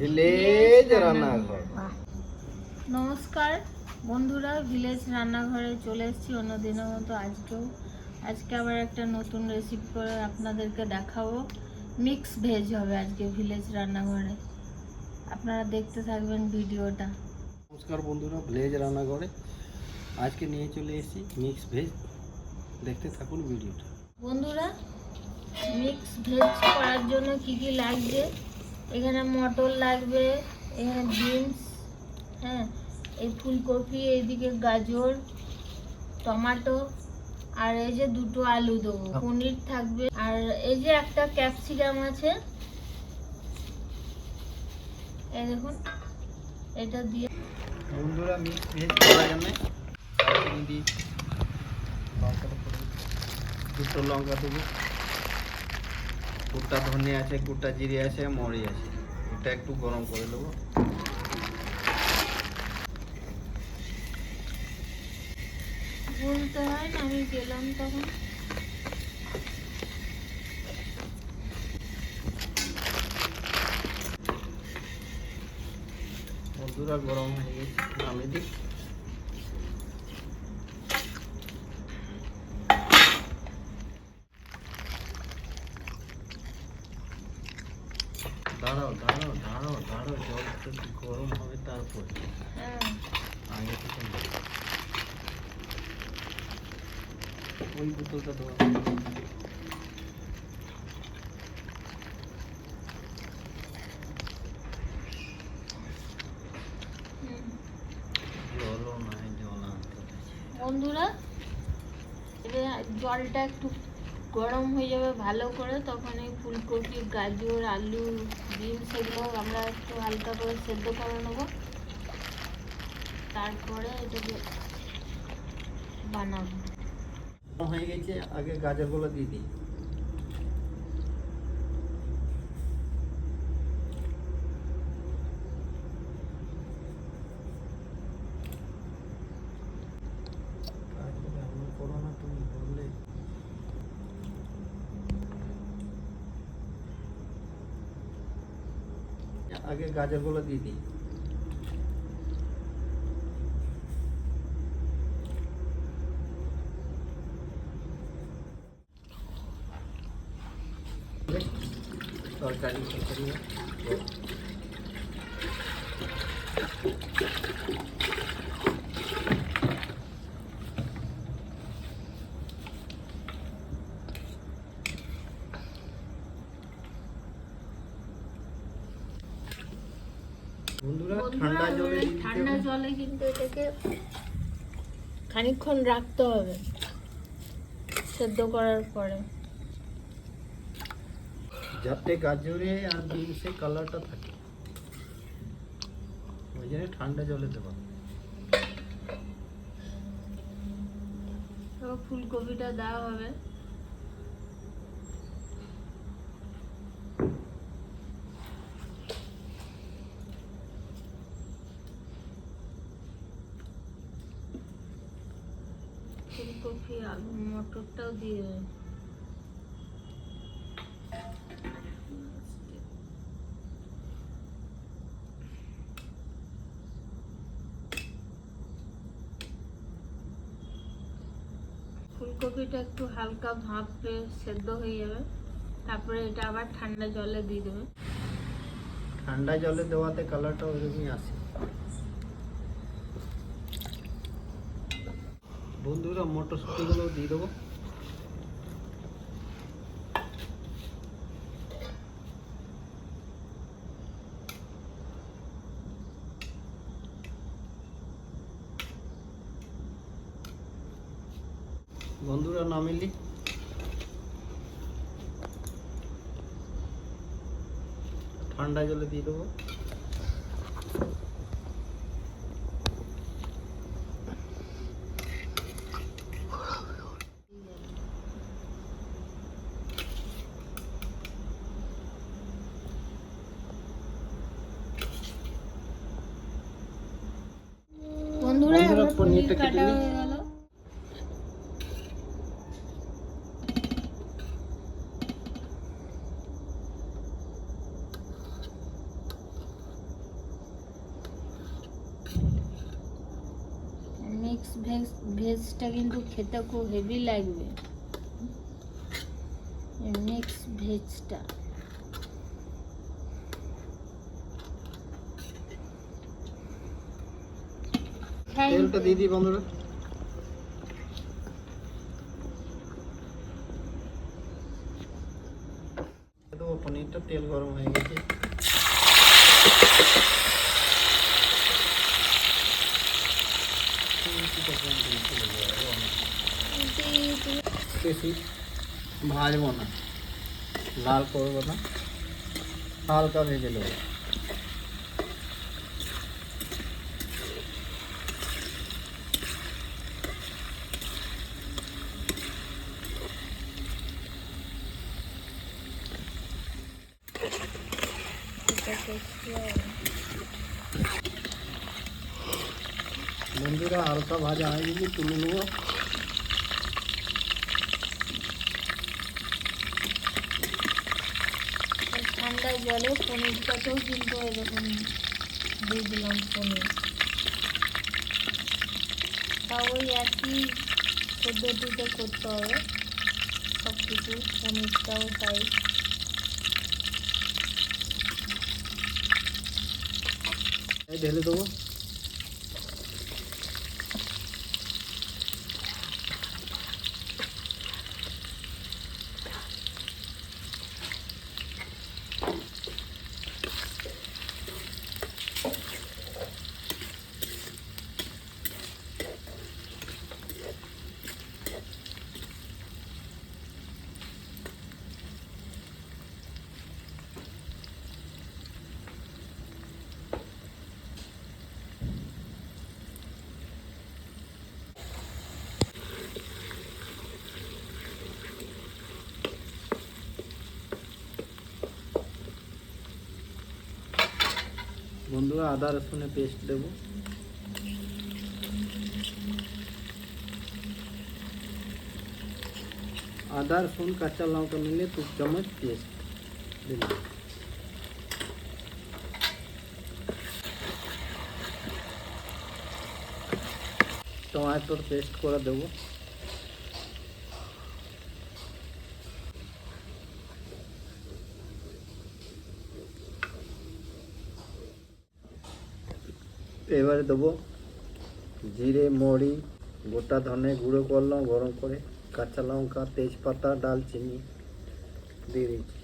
Village রান্নাঘর। নমস্কার বন্ধুরা ভিলেজ রান্নাঘরে চলে এসেছি অন্য দিনের মতো আজকেও। আজকে আবার একটা নতুন রেসিপি করে আপনাদেরকে দেখাবো। মিক্স ভেজ হবে আজকে ভিলেজ রান্নাঘরে। আপনারা দেখতে থাকবেন ভিডিওটা। নমস্কার বন্ধুরা ভিলেজ রান্নাঘরে। আজকে নিয়ে চলে এসেছি মিক্স ভেজ দেখতে থাকুন ভিডিওটা। বন্ধুরা মিক্স ভেজ করার জন্য কি কি লাগবে? এখানে মটর লাগবে এখানে বিনস হ্যাঁ এই ফুলকপি এইদিকে গাজর টমেটো আর এই যে দুটো আলু দেবো। পনির থাকবে আর এই যে একটা ক্যাপসিকাম আছে এই দেখুন এটা দিয়ে বন্ধুরা মিক্স ভেজ করার জন্য চিনি দিই লঙ্কাটা পড়বে। দুটো লঙ্কা দেবো। গোটা ধনে আছে গোটা জিরে আছে মরি আছে। এটা একটু গরম করে দেবো বলতে হয় না আমি গেলাম তখন। বন্ধুরা গরম হয়ে গেছে নামে দিই দাঁড়াও দাঁড়াও দাঁড়াও দাঁড়াও জলটা একটু গরম হবে তারপর হ্যাঁ আগে থেকে না। ওই বোতলটা দেওয়া। বন্ধুরা এবার জলটা একটু গরম হয়ে যাবে ভালো করে তখন এই ফুলকপি গাজর আলু ডিম সেগুলো আমরা একটু হালকা করে সেদ্ধ করে নেব। তারপরে এটাকে বানাবো। হয়ে গেছে আগে গাজরগুলো দিয়ে দিই। আগে গাজরগুলো দিয়ে দিই। তরকারি তরকারি বন্ধুরা ঠান্ডা জলে ঠান্ডা জলে কিন্তু এটাকে খানিকক্ষণ রাখতে হবে। সেদ্ধ করার পরে। যাতে গাজরে আর বিনসে কালারটা থাকে। ওই জন্য ঠান্ডা জলে দেবো। ফুলকপিটা দেওয়া হবে। ফুলকপি, আলু, মটরটাও দিয়ে দেবে ফুলকপিটা একটু হালকা ভাপে সেদ্ধ হয়ে যাবে। তারপরে এটা আবার ঠান্ডা জলে দিয়ে দেবে। ঠান্ডা জলে দেওয়াতে কালারটা ওইরকমই আসে। বন্ধুরা, মটরশুটিগুলো দিয়ে দেবো। বন্ধুরা নামিলি ঠান্ডা জলে দিয়ে দেবো বন্ধুরা পনিরটা কেটে নিই। হয়ে গেল ভেজ ভেজটা কিন্তু খেতে খুব হেভি লাগবে। মিক্স ভেজটা তেলটা. দিয়ে দিই বন্ধুরা। পনিরটা তেল গরম হয়ে গেছে। তুমি বেশি ভাজবো না লাল করব না হালকা ভেজে নেব এটা tasty হবে। বন্ধুরা হালকা ভাজা হয়ে গেছে তুলে নেব আর ঠান্ডা জলে পনিরটাকেও কিন্তু এরকম দিয়ে দিলাম পনির। তাও ওই একই পদ্ধতিতে করতে হবে। সব কিছু পনিরটাও তাই। ঢেলে দেবো। বন্ধুরা আদা রসুনের পেস্ট দেবো আদা রসুন কাঁচা লঙ্কা মিলে দু চামচ পেস্ট দিলাম টমাটোর পেস্ট করে দেবো এবারে দেবো জিরে, মৌরি, গোটা ধনে গুঁড়ো করলাম, গরম করে কাঁচা লঙ্কা, তেজপাতা, ডালচিনি দিয়ে দিচ্ছি।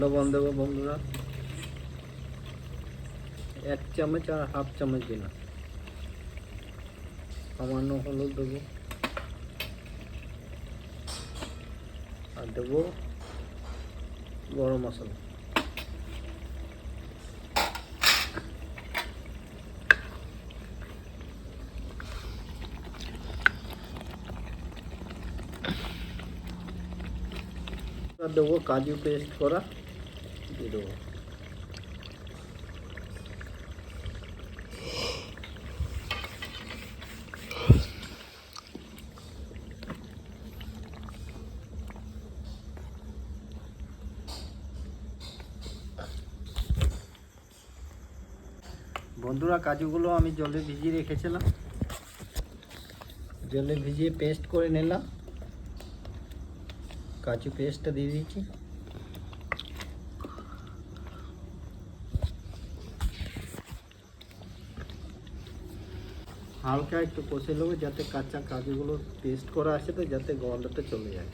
লবণ দেবো বন্ধুরা। এক চামচ আর হাফ চামচ দিলাম। সামান্য হলুদ দেবো আর দেবো গরম মশলা আর দেবো কাজু পেস্ট করা দিয়ে দেবো বন্ধুরা কাজুগুলো আমি জলে ভিজিয়ে রেখেছিলাম। জলে ভিজিয়ে পেস্ট করে নিলাম। কাজু পেস্টটা দিয়ে দিচ্ছি। হালকা একটু কষে নেব, যাতে কাঁচা কাজুগুলো পেস্ট করা আছে তো, যাতে গন্ধটা চলে যায়।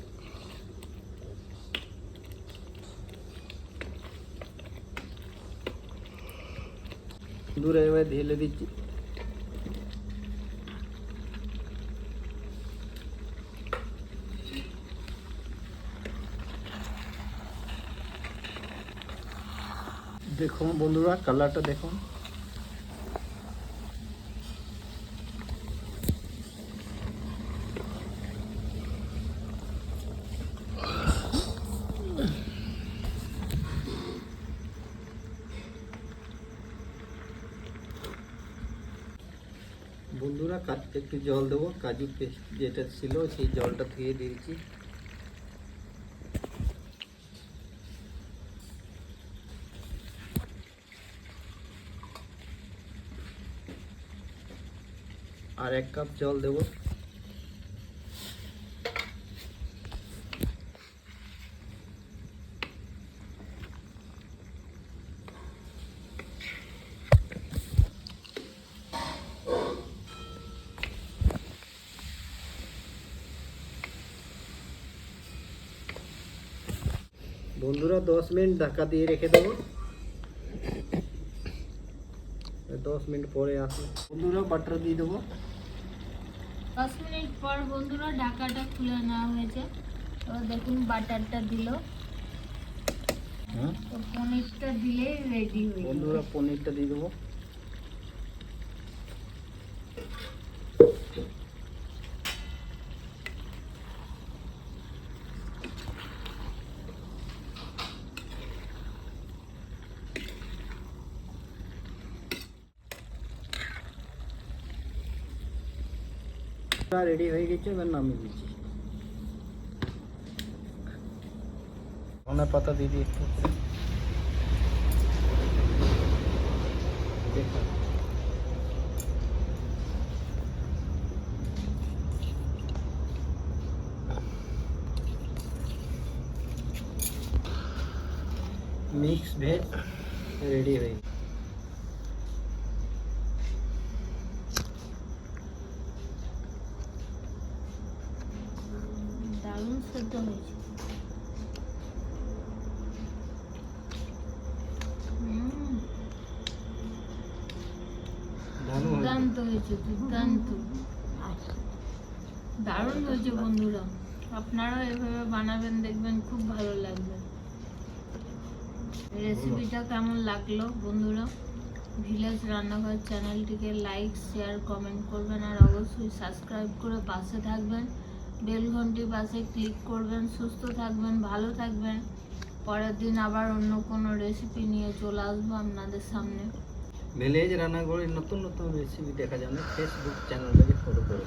দূরে এবার ঢেলে দিচ্ছি। দেখুন বন্ধুরা কালারটা দেখুন। কা- একটু জল দেবো, কাজু পেস্ট যেটা ছিল সেই জলটা ধুয়ে দিয়েছি। আর এক কাপ জল দেবো। বন্ধুরা দশ মিনিট ঢাকা দিয়ে রেখে দেবো। দশ মিনিট পরে আসবে বন্ধুরা বাটার দিয়ে দেবো। দশ মিনিট পর বন্ধুরা ঢাকাটা খুলে নেওয়া হয়েছে। এবার দেখুন বাটারটা দিল। তো পনিরটা দিলেই রেডি হয়ে যাবে বন্ধুরা পনিরটা দিয়ে দেবো। রেডি হয়ে গেছে এবার নামিয়ে দিচ্ছি ধনে পাতা দিয়ে দিই একটু দেখো। মিক্স ভেজ রেডি হয়ে গেছে। দারুণ সেদ্ধ হয়েছে। দুর্দান্ত হয়েছে দুর্দান্ত। দারুণ হয়েছে বন্ধুরা। আপনারাও এভাবে বানাবেন দেখবেন খুব ভালো লাগবে। রেসিপিটা কেমন লাগল বন্ধুরা? ভিলেজ রান্নাঘর চ্যানেলটিকে লাইক শেয়ার কমেন্ট করবেন আর অবশ্যই সাবস্ক্রাইব করে পাশে থাকবেন। বেল ঘন্টি পাশে ক্লিক করবেন, সুস্থ থাকবেন, ভালো থাকবেন। পরের দিন আবার অন্য কোনো রেসিপি নিয়ে চলে আসব আপনাদের সামনে। ভিলেজ রান্নাঘরের নতুন নতুন রেসিপি দেখা যাবে ফেসবুক চ্যানেলটাকে ফলো করে